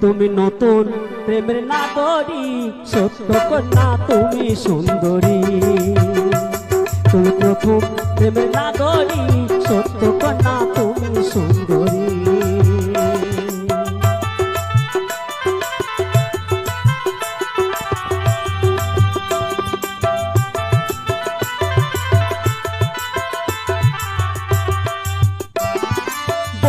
তুমি নতুন প্রেমের নাগরী, সত্য কন্যা তুমি সুন্দরী। তুমি প্রথম প্রেমের নাগরী, সত্য কন্যা তুমি সুন্দরী।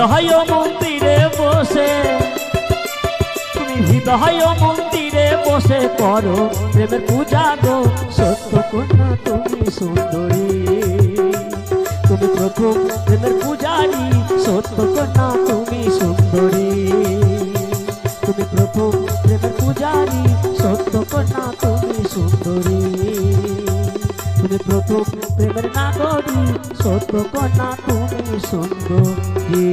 হৃদয় মন্দিরে বসে, তুমি হৃদয় মন্দিরে বসে করো প্রেমের পূজা গো, সত্য কন্যা তুমি সুন্দরী। তুমি প্রথম প্রেমের পূজারি, সত্য কন্যা তুমি সুন্দরী। তুমি প্রথম প্রেমের পূজারি, সত্য কন্যা তুমি সুন্দরী। তুমি প্রথম প্রেমের নাগরী সত্য কন্যা তুমি সুন্দরী